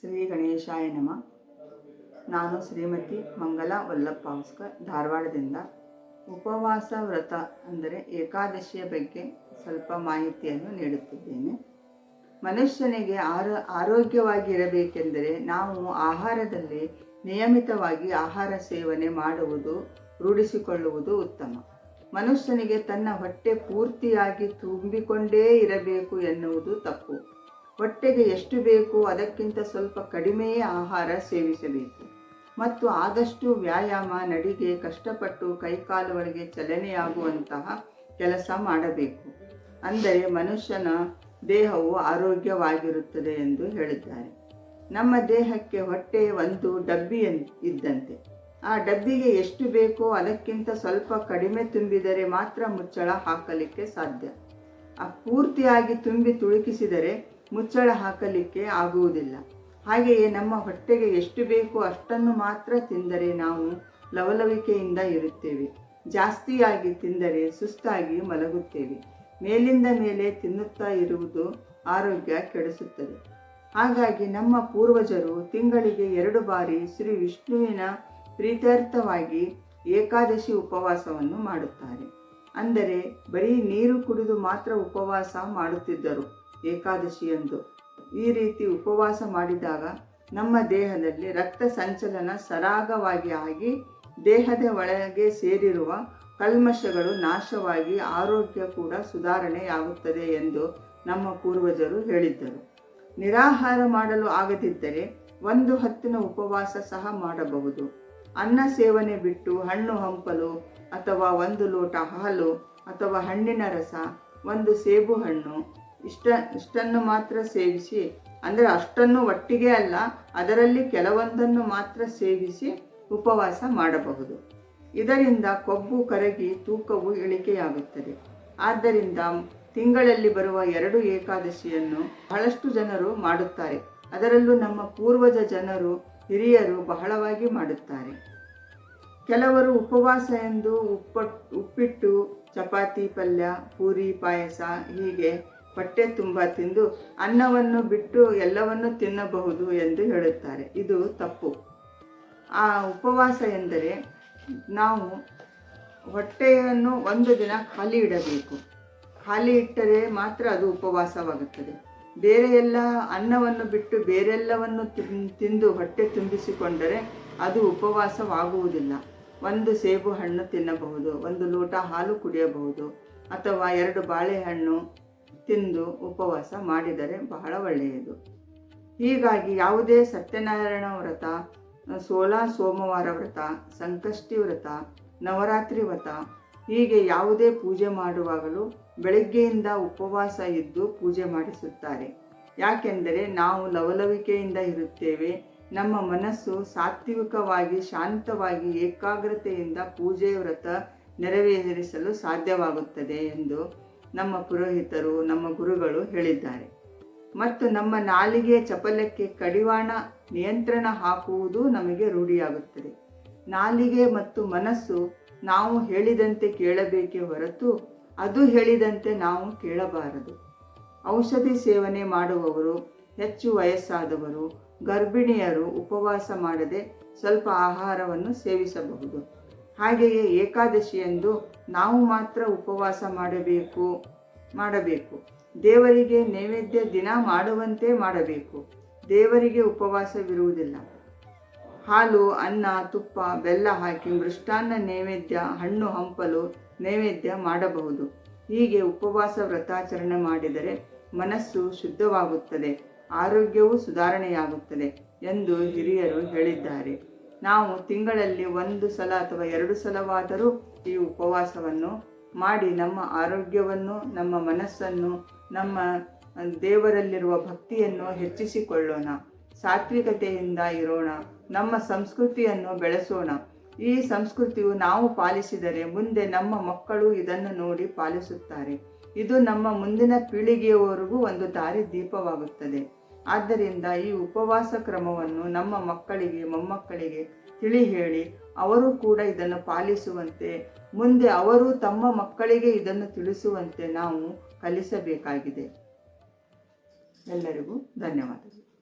ಶ್ರೀ ಗಣೇಶಾಯ ನಮ. ನಾನು ಶ್ರೀಮತಿ ಮಂಗಲ ವಲ್ಲಪ್ಪಾಸ್ಕರ್ ಧಾರವಾಡದಿಂದ. ಉಪವಾಸ ವ್ರತ ಅಂದರೆ ಏಕಾದಶಿಯ ಬಗ್ಗೆ ಸ್ವಲ್ಪ ಮಾಹಿತಿಯನ್ನು ನೀಡುತ್ತಿದ್ದೇನೆ. ಮನುಷ್ಯನಿಗೆ ಆರೋ, ಆರೋಗ್ಯವಾಗಿರಬೇಕೆಂದರೆ ನಾವು ಆಹಾರದಲ್ಲಿ ನಿಯಮಿತವಾಗಿ ಆಹಾರ ಸೇವನೆ ಮಾಡುವುದು, ರೂಢಿಸಿಕೊಳ್ಳುವುದು ಉತ್ತಮ. ಮನುಷ್ಯನಿಗೆ ತನ್ನ ಹೊಟ್ಟೆ ಪೂರ್ತಿಯಾಗಿ ತುಂಬಿಕೊಂಡೇ ಇರಬೇಕು ಎನ್ನುವುದು ತಪ್ಪು. ಹೊಟ್ಟೆಗೆ ಎಷ್ಟು ಬೇಕೋ ಅದಕ್ಕಿಂತ ಸ್ವಲ್ಪ ಕಡಿಮೆಯೇ ಆಹಾರ ಸೇವಿಸಬೇಕು. ಮತ್ತು ಆದಷ್ಟು ವ್ಯಾಯಾಮ, ನಡಿಗೆ, ಕಷ್ಟಪಟ್ಟು ಕೈಕಾಲುಗಳಿಗೆ ಚಲನೆಯಾಗುವಂತಹ ಕೆಲಸ ಮಾಡಬೇಕು. ಅಂದರೆ ಮನುಷ್ಯನ ದೇಹವು ಆರೋಗ್ಯವಾಗಿರುತ್ತದೆ ಎಂದು ಹೇಳಿದ್ದಾರೆ. ನಮ್ಮ ದೇಹಕ್ಕೆ ಹೊಟ್ಟೆ ಒಂದು ಡಬ್ಬಿ ಇದ್ದಂತೆ. ಆ ಡಬ್ಬಿಗೆ ಎಷ್ಟು ಬೇಕೋ ಅದಕ್ಕಿಂತ ಸ್ವಲ್ಪ ಕಡಿಮೆ ತುಂಬಿದರೆ ಮಾತ್ರ ಮುಚ್ಚಳ ಹಾಕಲಿಕ್ಕೆ ಸಾಧ್ಯ. ಆ ಪೂರ್ತಿಯಾಗಿ ತುಂಬಿ ತುಳುಕಿಸಿದರೆ ಮುಚ್ಚಳ ಹಾಕಲಿಕ್ಕೆ ಆಗುವುದಿಲ್ಲ. ಹಾಗೆಯೇ ನಮ್ಮ ಹೊಟ್ಟೆಗೆ ಎಷ್ಟು ಬೇಕೋ ಅಷ್ಟನ್ನು ಮಾತ್ರ ತಿಂದರೆ ನಾವು ಲವಲವಿಕೆಯಿಂದ ಇರುತ್ತೇವೆ. ಜಾಸ್ತಿಯಾಗಿ ತಿಂದರೆ ಸುಸ್ತಾಗಿ ಮಲಗುತ್ತೇವೆ. ಮೇಲಿಂದ ಮೇಲೆ ತಿನ್ನುತ್ತಾ ಇರುವುದು ಆರೋಗ್ಯ ಕೆಡಿಸುತ್ತದೆ. ಹಾಗಾಗಿ ನಮ್ಮ ಪೂರ್ವಜರು ತಿಂಗಳಿಗೆ ಎರಡು ಬಾರಿ ಶ್ರೀ ವಿಷ್ಣುವಿನ ಪ್ರೀತ್ಯರ್ಥವಾಗಿ ಏಕಾದಶಿ ಉಪವಾಸವನ್ನು ಮಾಡುತ್ತಾರೆ. ಅಂದರೆ ಬರೀ ನೀರು ಕುಡಿದು ಮಾತ್ರ ಉಪವಾಸ ಮಾಡುತ್ತಿದ್ದರು. ಏಕಾದಶಿಯಂದು. ಈ ರೀತಿ ಉಪವಾಸ ಮಾಡಿದಾಗ ನಮ್ಮ ದೇಹದಲ್ಲಿ ರಕ್ತ ಸಂಚಲನ ಸರಾಗವಾಗಿ ಆಗಿ ದೇಹದ ಒಳಗೆ ಸೇರಿರುವ ಕಲ್ಮಶಗಳು ನಾಶವಾಗಿ ಆರೋಗ್ಯ ಕೂಡ ಸುಧಾರಣೆಯಾಗುತ್ತದೆ ಎಂದು ನಮ್ಮ ಪೂರ್ವಜರು ಹೇಳಿದ್ದರು. ನಿರಾಹಾರ ಮಾಡಲು ಆಗದಿದ್ದರೆ ಒಂದು ಹತ್ತಿನ ಉಪವಾಸ ಸಹ ಮಾಡಬಹುದು. ಅನ್ನ ಸೇವನೆ ಬಿಟ್ಟು ಹಣ್ಣು ಹಂಪಲು ಅಥವಾ ಒಂದು ಲೋಟ ಹಾಲು ಅಥವಾ ಹಣ್ಣಿನ ರಸ, ಒಂದು ಸೇಬು ಹಣ್ಣು ಇಷ್ಟ, ಇಷ್ಟನ್ನು ಮಾತ್ರ ಸೇವಿಸಿ, ಅಂದರೆ ಅಷ್ಟನ್ನು ಒಟ್ಟಿಗೆ ಅಲ್ಲ, ಅದರಲ್ಲಿ ಕೆಲವೊಂದನ್ನು ಮಾತ್ರ ಸೇವಿಸಿ ಉಪವಾಸ ಮಾಡಬಹುದು. ಇದರಿಂದ ಕೊಬ್ಬು ಕರಗಿ ತೂಕವು ಇಳಿಕೆಯಾಗುತ್ತದೆ. ಆದ್ದರಿಂದ ತಿಂಗಳಲ್ಲಿ ಬರುವ ಎರಡು ಏಕಾದಶಿಯನ್ನು ಬಹಳಷ್ಟು ಜನರು ಮಾಡುತ್ತಾರೆ. ಅದರಲ್ಲೂ ನಮ್ಮ ಪೂರ್ವಜ ಜನರು, ಹಿರಿಯರು ಬಹಳವಾಗಿ ಮಾಡುತ್ತಾರೆ. ಕೆಲವರು ಉಪವಾಸ ಎಂದು ಉಪ್ಪ, ಉಪ್ಪಿಟ್ಟು, ಚಪಾತಿ ಪಲ್ಯ, ಪೂರಿ, ಪಾಯಸ ಹೀಗೆ ಹೊಟ್ಟೆ ತುಂಬ ತಿಂದು ಅನ್ನವನ್ನು ಬಿಟ್ಟು ಎಲ್ಲವನ್ನು ತಿನ್ನಬಹುದು ಎಂದು ಹೇಳುತ್ತಾರೆ. ಇದು ತಪ್ಪು. ಆ ಉಪವಾಸ ಎಂದರೆ ನಾವು ಹೊಟ್ಟೆಯನ್ನು ಒಂದು ದಿನ ಖಾಲಿ ಇಡಬೇಕು. ಖಾಲಿ ಇಟ್ಟರೆ ಮಾತ್ರ ಅದು ಉಪವಾಸವಾಗುತ್ತದೆ. ಬೇರೆ ಎಲ್ಲ ಅನ್ನವನ್ನು ಬಿಟ್ಟು ಬೇರೆಲ್ಲವನ್ನು ತಿಂದು ಹೊಟ್ಟೆ ತುಂಬಿಸಿಕೊಂಡರೆ ಅದು ಉಪವಾಸವಾಗುವುದಿಲ್ಲ. ಒಂದು ಸೇಬು ಹಣ್ಣು ತಿನ್ನಬಹುದು, ಒಂದು ಲೋಟ ಹಾಲು ಕುಡಿಯಬಹುದು ಅಥವಾ ಎರಡು ಬಾಳೆಹಣ್ಣು ತಿಂದು ಉಪವಾಸ ಮಾಡಿದರೆ ಬಹಳ ಒಳ್ಳೆಯದು. ಹೀಗಾಗಿ ಯಾವುದೇ ಸತ್ಯನಾರಾಯಣ ವ್ರತ, ಸೋಲಾ ಸೋಮವಾರ ವ್ರತ, ಸಂಕಷ್ಟಿ ವ್ರತ, ನವರಾತ್ರಿ ವ್ರತ, ಹೀಗೆ ಯಾವುದೇ ಪೂಜೆ ಮಾಡುವಾಗಲೂ ಬೆಳಗ್ಗೆಯಿಂದ ಉಪವಾಸ ಇದ್ದು ಪೂಜೆ ಮಾಡಿಸುತ್ತಾರೆ. ಯಾಕೆಂದರೆ ನಾವು ಲವಲವಿಕೆಯಿಂದ ಇರುತ್ತೇವೆ. ನಮ್ಮ ಮನಸ್ಸು ಸಾತ್ವಿಕವಾಗಿ, ಶಾಂತವಾಗಿ, ಏಕಾಗ್ರತೆಯಿಂದ ಪೂಜೆ ವ್ರತ ನೆರವೇರಿಸಲು ಸಾಧ್ಯವಾಗುತ್ತದೆ ಎಂದು ನಮ್ಮ ಪುರೋಹಿತರು, ನಮ್ಮ ಗುರುಗಳು ಹೇಳಿದ್ದಾರೆ. ಮತ್ತು ನಮ್ಮ ನಾಲಿಗೆ ಚಪಲಕ್ಕೆ ಕಡಿವಾಣ ನಿಯಂತ್ರಣ ಹಾಕುವುದು ನಮಗೆ ರೂಢಿಯಾಗುತ್ತದೆ. ನಾಲಿಗೆ ಮತ್ತು ಮನಸ್ಸು ನಾವು ಹೇಳಿದಂತೆ ಕೇಳಬೇಕೇ ಹೊರತು ಅದು ಹೇಳಿದಂತೆ ನಾವು ಕೇಳಬಾರದು. ಔಷಧಿ ಸೇವನೆ ಮಾಡುವವರು, ಹೆಚ್ಚು ವಯಸ್ಸಾದವರು, ಗರ್ಭಿಣಿಯರು ಉಪವಾಸ ಮಾಡದೆ ಸ್ವಲ್ಪ ಆಹಾರವನ್ನು ಸೇವಿಸಬಹುದು. ಹಾಗೆಯೇ ಏಕಾದಶಿಯಂದು ನಾವು ಮಾತ್ರ ಉಪವಾಸ ಮಾಡಬೇಕು ಮಾಡಬೇಕು. ದೇವರಿಗೆ ನೈವೇದ್ಯ ದಿನ ಮಾಡುವಂತೆ ಮಾಡಬೇಕು. ದೇವರಿಗೆ ಉಪವಾಸವಿರುವುದಿಲ್ಲ. ಹಾಲು, ಅನ್ನ, ತುಪ್ಪ, ಬೆಲ್ಲ ಹಾಕಿ ಮೃಷ್ಟಾನ್ನ ನೈವೇದ್ಯ, ಹಣ್ಣು, ಹಂಪಲು ನೈವೇದ್ಯ ಮಾಡಬಹುದು. ಹೀಗೆ ಉಪವಾಸ ವ್ರತಾಚರಣೆ ಮಾಡಿದರೆ ಮನಸ್ಸು ಶುದ್ಧವಾಗುತ್ತದೆ, ಆರೋಗ್ಯವು ಸುಧಾರಣೆಯಾಗುತ್ತದೆ ಎಂದು ಹಿರಿಯರು ಹೇಳಿದ್ದಾರೆ. ನಾವು ತಿಂಗಳಲ್ಲಿ ಒಂದು ಸಲ ಅಥವಾ ಎರಡು ಸಲವಾದರೂ ಈ ಉಪವಾಸವನ್ನು ಮಾಡಿ ನಮ್ಮ ಆರೋಗ್ಯವನ್ನು, ನಮ್ಮ ಮನಸ್ಸನ್ನು, ನಮ್ಮ ದೇವರಲ್ಲಿರುವ ಭಕ್ತಿಯನ್ನು ಹೆಚ್ಚಿಸಿಕೊಳ್ಳೋಣ. ಸಾತ್ವಿಕತೆಯಿಂದ ಇರೋಣ. ನಮ್ಮ ಸಂಸ್ಕೃತಿಯನ್ನು ಬೆಳೆಸೋಣ. ಈ ಸಂಸ್ಕೃತಿಯು ನಾವು ಪಾಲಿಸಿದರೆ ಮುಂದೆ ನಮ್ಮ ಮಕ್ಕಳು ಇದನ್ನು ನೋಡಿ ಪಾಲಿಸುತ್ತಾರೆ. ಇದು ನಮ್ಮ ಮುಂದಿನ ಪೀಳಿಗೆಯವರೆಗೂ ಒಂದು ದಾರಿ ದೀಪವಾಗುತ್ತದೆ. ಆದ್ದರಿಂದ ಈ ಉಪವಾಸ ಕ್ರಮವನ್ನು ನಮ್ಮ ಮಕ್ಕಳಿಗೆ, ಮೊಮ್ಮಕ್ಕಳಿಗೆ ತಿಳಿ ಹೇಳಿ, ಅವರು ಕೂಡ ಇದನ್ನು ಪಾಲಿಸುವಂತೆ, ಮುಂದೆ ಅವರು ತಮ್ಮ ಮಕ್ಕಳಿಗೆ ಇದನ್ನು ತಿಳಿಸುವಂತೆ ನಾವು ಕಲಿಸಬೇಕಾಗಿದೆ. ಎಲ್ಲರಿಗೂ ಧನ್ಯವಾದ